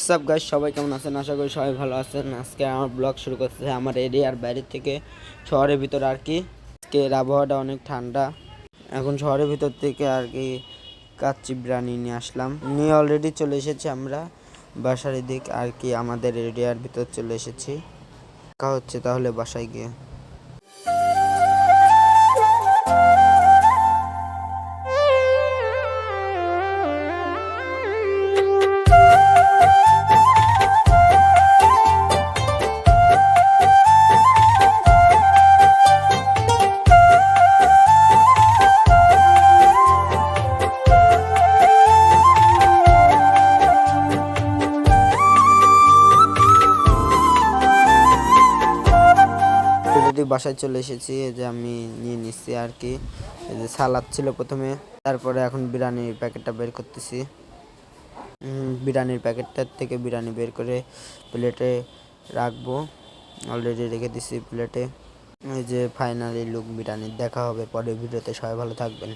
WhatsApp গাছ সবাই কেমন আছেন? আশা করি সবাই ভালো আছেন। আজকে আমার ব্লগ শুরু করতেছে আমার এরিয়ার বাইরে থেকে শহরের ভিতর আর কি। আজকের আবহাওয়াটা অনেক ঠান্ডা। এখন শহরের ভিতর থেকে আর কি কাচ্চি বিরিয়ানি নিয়ে আসলাম। নিয়ে অলরেডি চলে এসেছি আমরা। বাসার দিক আর কি আমাদের এরিয়ার ভিতর চলে এসেছি। কা হচ্ছে তাহলে বাসায় গিয়ে। অলরেডি বাসায় চলে এসেছি, এই যে আমি নিয়ে নিচ্ছি আর কি। এই যে সালাদ ছিল প্রথমে, তারপরে এখন বিরিয়ানির প্যাকেটটা বের করতেছি। বিরিয়ানির প্যাকেটটার থেকে বিরিয়ানি বের করে প্লেটে রাখব। অলরেডি রেখে দিছি প্লেটে। এই যে ফাইনালি লুক বিরিয়ানির দেখা হবে পরের ভিডিওতে, সবাই ভালো থাকবেন।